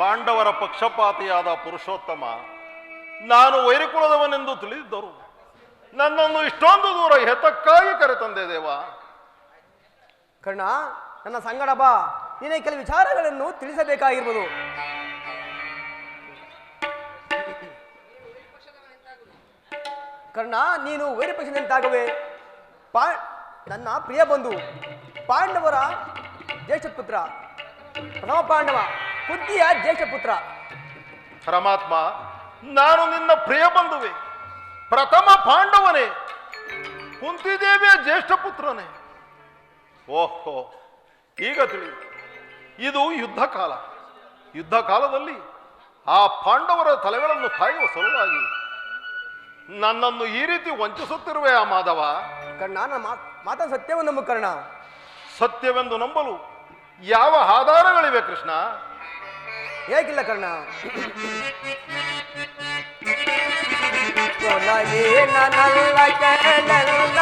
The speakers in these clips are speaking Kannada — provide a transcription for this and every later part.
ಪಾಂಡವರ ಪಕ್ಷಪಾತಿಯಾದ ಪುರುಷೋತ್ತಮ, ನಾನು ವೈರಿಕುಲದವನೆಂದು ತಿಳಿದಿದ್ದರು. ನನ್ನನ್ನು ಇಷ್ಟೊಂದು ದೂರ ಹೆತಕ್ಕಾಗಿ ಕರೆತಂದೆ ದೇವ. ಕರ್ಣ, ನನ್ನ ಸಂಗಡ ಬಾ. ನೀನೇ ಕೆಲ ವಿಚಾರಗಳನ್ನು ತಿಳಿಸಬೇಕಾಗಿರ್ಬೋದು ಕರ್ಣ, ನೀನು ವೈರಪಕ್ಷದಂತಾಗುವೆ. ಪಾ, ನನ್ನ ಪ್ರಿಯ ಬಂಧು, ಪಾಂಡವರ ಜ್ಯೇಷ್ಠ ಪುತ್ರ ಪ್ರಥಮ ಪಾಂಡವ ಕುಂತಿಯ ಜ್ಯೇಷ್ಠ ಪುತ್ರ. ಪರಮಾತ್ಮ ನಾನು ನಿನ್ನ ಪ್ರಿಯ ಬಂಧುವೆ ಪ್ರಥಮ ಪಾಂಡವನೇ ಕುಂತಿದೇವಿಯ ಜ್ಯೇಷ್ಠ ಪುತ್ರನೇ. ಓಹೋ ಈಗ ತಿಳಿ ಇದು ಯುದ್ಧ ಕಾಲ. ಯುದ್ಧ ಕಾಲದಲ್ಲಿ ಆ ಪಾಂಡವರ ತಲೆಗಳನ್ನು ಕಾಯುವ ಸಲುವಾಗಿ ನನ್ನನ್ನು ಈ ರೀತಿ ವಂಚಿಸುತ್ತಿರುವೆ ಆ ಮಾಧವ. ಕರ್ಣ ನನ್ನ ಮಾತ ಸತ್ಯವನ್ನು ನಂಬು ಕರ್ಣ. ಸತ್ಯವೆಂದು ನಂಬಲು ಯಾವ ಆಧಾರಗಳಿವೆ ಕೃಷ್ಣ? ஏக்கில்ல கண்ணா சொலையே நல்ல கேடல்ல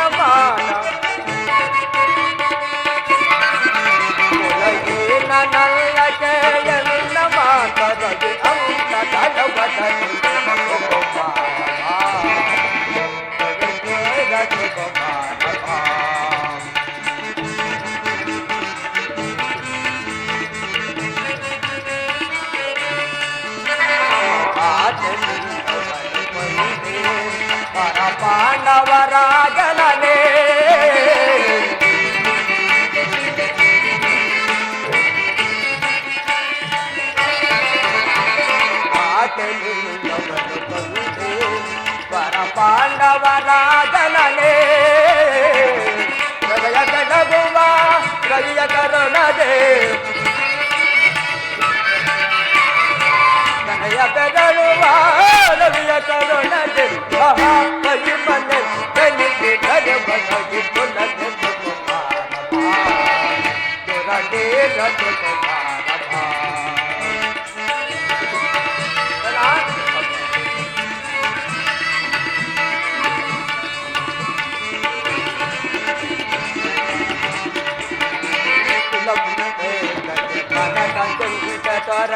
கங்கி தோர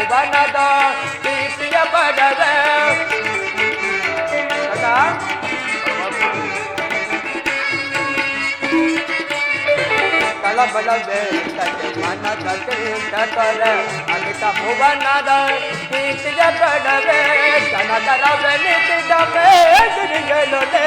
ಭುವನದ ಪ್ರೀತಿಯ ಪಡವೆ ಕಳಬಳವೆ ಮನದ ತೀರ್ಥಕರ ಅಮಿತ ಭುವನದ ಪ್ರೀತಿಯ ಪಡವೆ ಕನಕರವೆ ನಿಂತಿದ್ದ ಮೇದಿರಿಗಳೊಡೆ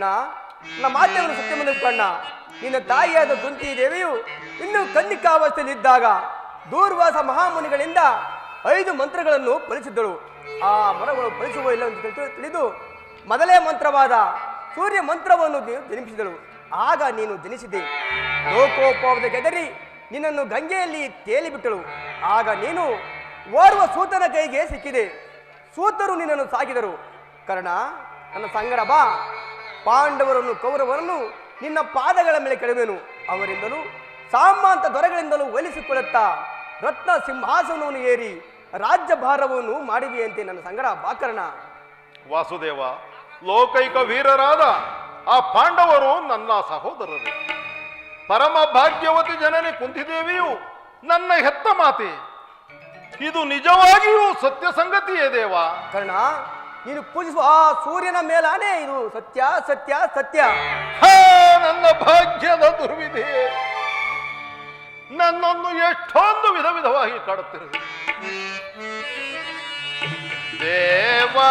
ಕಣ್ಣ ನನ್ನ ಮಾತೆಯನ್ನು ಸತ್ಯವನ್ನು ಕಣ್ಣ ನಿನ್ನ ತಾಯಿಯಾದ ಕುಂತಿ ದೇವಿಯು ಇನ್ನು ಕನ್ನಿಕಾವಸ್ಥೆಯಲ್ಲಿದ್ದಾಗ ದೂರ್ವಾಸ ಮಹಾಮುನಿಗಳಿಂದ ಐದು ಮಂತ್ರಗಳನ್ನು ಫಲಿಸಿದ್ದಳು. ಆ ಮರಗಳು ಫಲಿಸುವ ಇಲ್ಲ ಎಂದು ತಿಳಿ- ತಿಳಿದು ಮೊದಲೇ ಮಂತ್ರವಾದ ಸೂರ್ಯ ಮಂತ್ರವನ್ನು ನೀನು ಜನಿಸಿದಳು. ಆಗ ನೀನು ಜನಿಸಿದೆ. ಲೋಕೋಪವಾದ ಗೆದರಿ ನಿನ್ನನ್ನು ಗಂಗೆಯಲ್ಲಿ ತೇಲಿಬಿಟ್ಟಳು. ಆಗ ನೀನು ಓರ್ವ ಸೂತನ ಕೈಗೆ ಸಿಕ್ಕಿದೆ. ಸೂತರು ನಿನ್ನನ್ನು ಸಾಕಿದರು ಕರ್ಣ, ನನ್ನ ಸಂಗಡ ಬಾ. ಪಾಂಡವರನ್ನು ಕೌರವರನ್ನು ನಿನ್ನ ಪಾದಗಳ ಮೇಲೆ ಕೆಡವೆನು? ಅವರಿಂದಲೂ ಸಾಮಾಂತ ದೊರೆಗಳಿಂದಲೂ ಒಲಿಸಿಕೊಳ್ಳುತ್ತಾ ರತ್ನ ಸಿಂಹಾಸನವನ್ನು ಏರಿ ರಾಜ್ಯಭಾರವನ್ನು ಮಾಡಿದೆಯಂತೆ ನನ್ನ ಸಂಗಡ ಬಾಕರಣ. ವಾಸುದೇವ ಲೋಕೈಕ ವೀರರಾದ ಆ ಪಾಂಡವರು ನನ್ನ ಸಹೋದರರು. ಪರಮ ಭಾಗ್ಯವತಿ ಜನನಿ ಕುಂತಿದೇವಿಯು ನನ್ನ ಹೆತ್ತ ಮಾತೆ. ಇದು ನಿಜವಾಗಿಯೂ ಸತ್ಯ ಸಂಗತಿಯೇ ದೇವ. ಕರ್ಣ ನೀನು ಪೂಜಿಸುವ ಆ ಸೂರ್ಯನ ಮೇಲಾನೇ ಇದು ಸತ್ಯ ಸತ್ಯ ಸತ್ಯ. ಹಾ, ನನ್ನ ಭಾಗ್ಯದ ದುರ್ವಿಧಿ, ನನ್ನನ್ನು ಎಷ್ಟೊಂದು ವಿಧ ವಿಧವಾಗಿ ಕಾಡುತ್ತಿರುವ. ದೇವಾ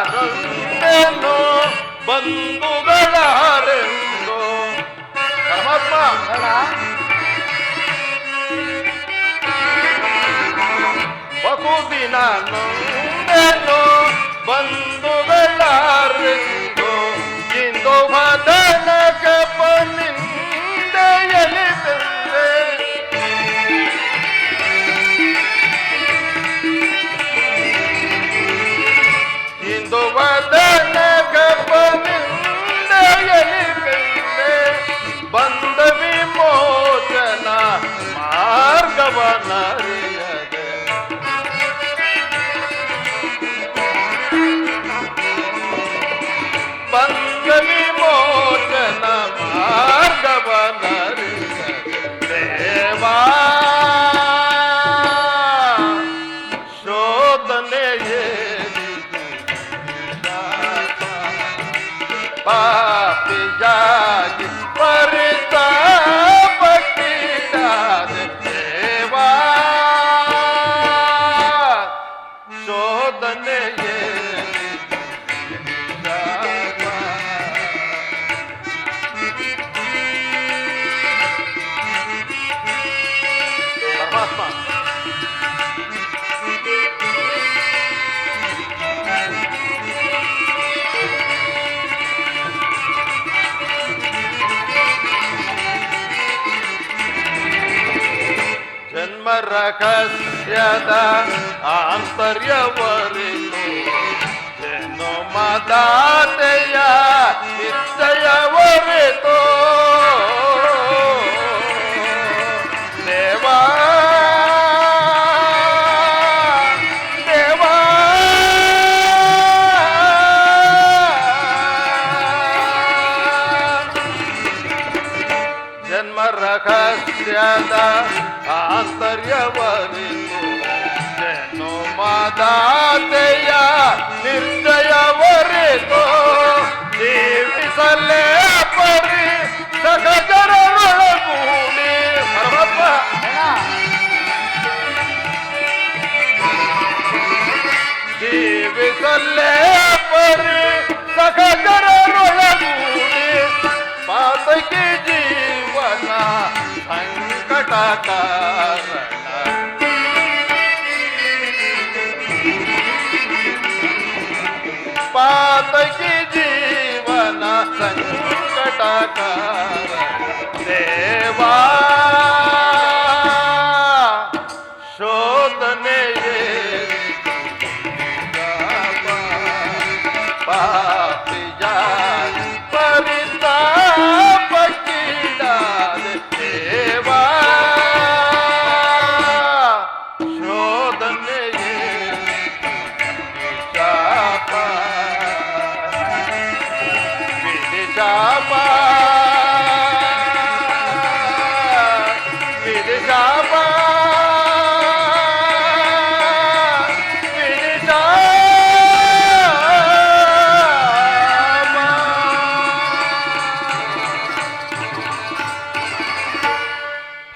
ಬಹುದಿನ ರಂದೇನು ಬಂಧುಗಳ ಹರೆಂದು ಪರಮಾತ್ಮ ಬಹುದಿನ ನೊಂದೇನು ಬಂಧುಗಳ ರಹಸ್ಯದ ಆಂತರ್ಯವರಿತು ಜನ್ಮ ಮದಾತೆಯ ನಿಶ್ಚಯವರಿತು ದೇವಾ ದೇವಾ ಜನ್ಮ ರಹಸ್ಯದ ಆಂತರ್ಯವರಿತು ಜನು ಮಾದಾತೆಯ ನಿರ್ಜಯವರಿತು ಸಂಕಟ ಕಾರಣ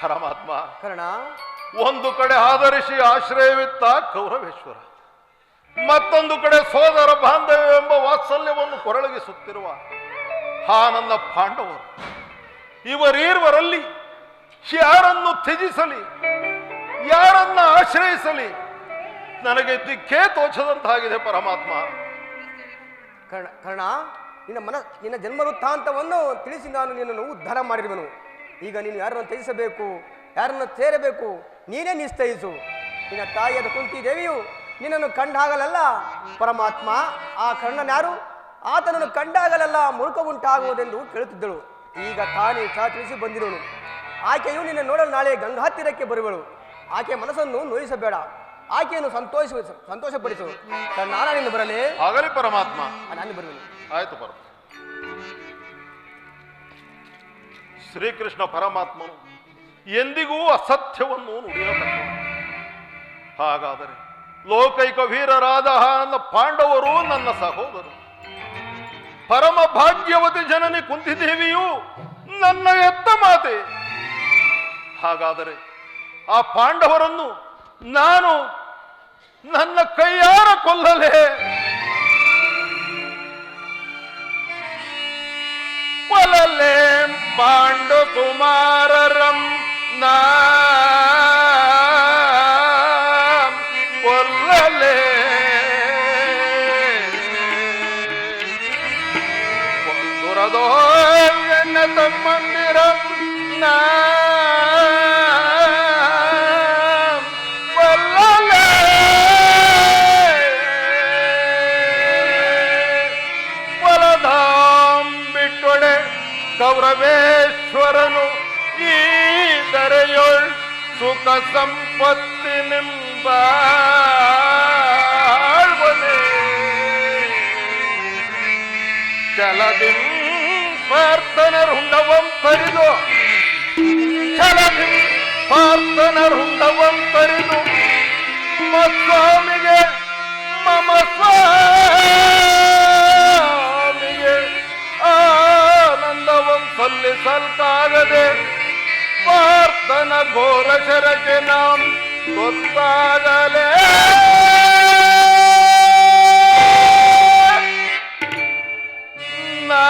ಪರಮಾತ್ಮ. ಕರ್ಣ? ಒಂದು ಕಡೆ ಆಧರಿಸಿ ಆಶ್ರಯವಿತ್ತ ಕೌರವೇಶ್ವರ ಮತ್ತೊಂದು ಕಡೆ ಸೋದರ ಬಾಂಧವ್ಯ ಎಂಬ ವಾತ್ಸಲ್ಯವನ್ನು ಕೊರಳಗಿಸುತ್ತಿರುವ ಹಾ ನನ್ನ ಪಾಂಡವರು. ಇವರೀರ್ವರಲ್ಲಿ ಯಾರನ್ನು ತ್ಯಜಿಸಲಿ ಯಾರನ್ನ ಆಶ್ರಯಿಸಲಿ ನನಗೆ ದಿಕ್ಕೇ ತೋಚದಂತಾಗಿದೆ ಪರಮಾತ್ಮ. ಕರ್ಣ ಕರ್ಣ ನಿನ್ನ ಮನ ನಿನ್ನ ಜನ್ಮ ವೃತ್ತಾಂತವನ್ನು ತಿಳಿಸಿ ನಾನು ನಿನ್ನನ್ನು ಉದ್ಧಾರ ಮಾಡಿರುವನು. ಈಗ ನೀನು ಯಾರನ್ನು ತ್ಯಜಿಸಬೇಕು? ಯಾರನ್ನು ಸೇರಬೇಕು? ನೀನೇ ನಿಶ್ಚಯಿಸು ನಿನ್ನ ತಾಯಿಯಾದ ಕುಂತಿ ದೇವಿಯು ನಿನ್ನನ್ನು ಕಂಡಾಗಲಲ್ಲ? ಪರಮಾತ್ಮ ಆ ಕರ್ಣನ್ಯಾರು ಆತನನ್ನು ಕಂಡಾಗಲಲ್ಲ ಮುರುಕ ಉಂಟಾಗುವುದೆಂದು ಕೇಳುತ್ತಿದ್ದಳು. ಈಗ ತಾನೇ ಚಾ ತಿಳಿಸಿ ಬಂದಿರುವನು ಆಕೆಯು ನಿನ್ನ ನೋಡಲು ನಾಳೆ ಗಂಗಾತ್ತಿರಕ್ಕೆ ಬರುವಳು. ಆಕೆ ಮನಸ್ಸನ್ನು ನೋಯಿಸಬೇಡ. ಆಕೆಯನ್ನು ಸಂತೋಷ ಸಂತೋಷಪಡಿಸು. ನಾನು ನಿನ್ನ ಬರಲೇ. ಆಗಲಿ ಪರಮಾತ್ಮ. ನಾನು ಬರಲಿ ಆಯ್ತು ಪರ ಶ್ರೀಕೃಷ್ಣ ಪರಮಾತ್ಮನು ಎಂದಿಗೂ ಅಸತ್ಯವನ್ನು ನುಡಿಯತಕ್ಕ ಹಾಗಾದರೆ ಲೋಕೈಕ ವೀರರಾದ ಪಾಂಡವರು ನನ್ನ ಸಹೋದರು ಪರಮ ಭಾಗ್ಯವತಿ ಜನನಿ ಕುಂತಿದೇವಿಯು ನನ್ನ ಎತ್ತ ಮಾತೆ. ಹಾಗಾದರೆ ಆ ಪಾಂಡವರನ್ನು ನಾನು ನನ್ನ ಕೈಯಾರ ಕೊಲ್ಲಲೇ? ಕೊಲಲೆ പാണ്ഡുകുമാരരം നാം തുറതോ ദുരതോ മന്ദിരം തമ്മന്ദിരം ಸುಖ ಸಂಪತ್ತಿ ನಿಂಬಾಳ್ವನೆ ಚಲದಿಂ ಪ್ರಾರ್ಥನರುಂಡವಂ ಪರಿದು ಚಲದಿಂ ಪ್ರಾರ್ಥನರುಂಡವಂ ಪರಿದು ಸ್ವಾಮಿಗೆ ಮಮ ಸ್ವಾಮಿಗೆ ಆನಂದವಂ ಸಲ್ಲಿಸಲ್ಕಾಗದೆ. ಪ್ರಾರ್ಥನ ದಾಸನ ಘೋರಶರಕ್ಕೆ ನಾಂ ಗೊತ್ತಾಗಲೇ ನಾ